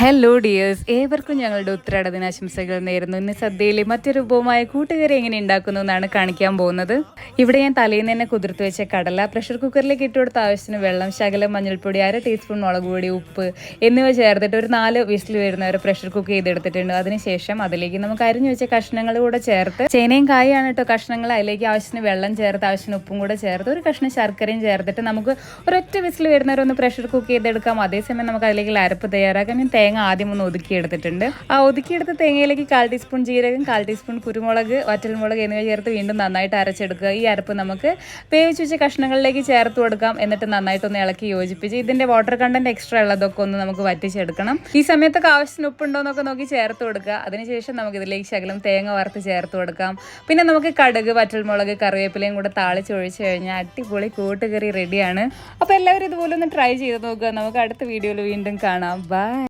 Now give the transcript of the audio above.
Hello dears ഏവർക്കും ഞങ്ങളുടെ ഉത്തരാട ദിനാശംസകൾ നേരുന്നു. ഇന്ന് സദ്യയിലെ മറ്റൊരു രൂപമായ കൂട്ടുകറി എങ്ങനെ ഉണ്ടാക്കുന്നു എന്നാണ് കാണിക്കാൻ പോകുന്നത്. ഇവിടെ ഞാൻ തലേന്ന് തന്നെ കുതിർത്ത് വെച്ച കടല പ്രഷർ കുക്കറിലേക്ക് ഇട്ട് കൊടുത്ത ആവശ്യത്തിന് വെള്ളം ശകലം മഞ്ഞൾപ്പൊടി അര ടീസ്പൂൺ മുളക് പൊടി ഉപ്പ് എന്നിവ ചേർത്തിട്ട് ഒരു നാല് വിസിൽ വരുന്ന ഒരു പ്രഷർ കുക്ക് ചെയ്തെടുത്തിട്ടുണ്ട്. അതിനുശേഷം അതിലേക്ക് നമുക്ക് അരിഞ്ഞു വെച്ച കഷ്ണങ്ങൾ കൂടെ ചേർത്ത് ചേനയും കായാണ് കേട്ടോ കഷ്ണങ്ങൾ അതിലേക്ക് ആവശ്യത്തിന് വെള്ളം ചേർത്ത് ആവശ്യത്തിന് ഉപ്പും കൂടെ ചേർത്ത് ഒരു കഷ്ണം ശർക്കരയും ചേർത്തിട്ട് നമുക്ക് ഒരൊറ്റ വിസിൽ വരുന്നവരൊന്ന് പ്രഷർ കുക്ക് ചെയ്തെടുക്കാം. അതേസമയം നമുക്ക് അതിലേക്ക് അരപ്പ് തയ്യാറാക്കാം. തേങ്ങ ആദ്യം ഒന്ന് ഒതുക്കിയെടുത്തിട്ടുണ്ട്. ആ ഒതുക്കിയെടുത്ത തേങ്ങയിലേക്ക് കാൽ ടീസ്പൂൺ ജീരകം കാൽ ടീസ്പൂൺ കുരുമുളക് വറ്റൽമുളക് എന്നിവ ചേർത്ത് വീണ്ടും നന്നായിട്ട് അരച്ചെടുക്കുക. ഈ അരപ്പ് നമുക്ക് വേവിച്ച് വെച്ച കഷ്ണങ്ങളിലേക്ക് ചേർത്ത് കൊടുക്കാം. എന്നിട്ട് നന്നായിട്ടൊന്ന് ഇളക്കി യോജിപ്പിച്ച് ഇതിന്റെ വാട്ടർ കണ്ടന്റ് എക്സ്ട്രാ ഉള്ളതൊക്കെ ഒന്ന് നമുക്ക് വറ്റിച്ചെടുക്കണം. ഈ സമയത്തൊക്കെ ആവശ്യത്തിന് ഉപ്പുണ്ടോ എന്നൊക്കെ നോക്കി ചേർത്ത് കൊടുക്കുക. അതിനുശേഷം നമുക്ക് ഇതിലേക്ക് ശകലം തേങ്ങ വറുത്ത് ചേർത്ത് കൊടുക്കാം. പിന്നെ നമുക്ക് കടുക് വറ്റൽമുളക് കറിവേപ്പിലയും കൂടെ താളിച്ച് ഒഴിച്ചു കഴിഞ്ഞാൽ അടിപൊളി കൂട്ടുകറി റെഡിയാണ് അപ്പോൾ എല്ലാവരും ഇതുപോലെ ഒന്ന് ട്രൈ ചെയ്ത് നോക്കുക. നമുക്ക് അടുത്ത വീഡിയോയിൽ വീണ്ടും കാണാം. ബൈ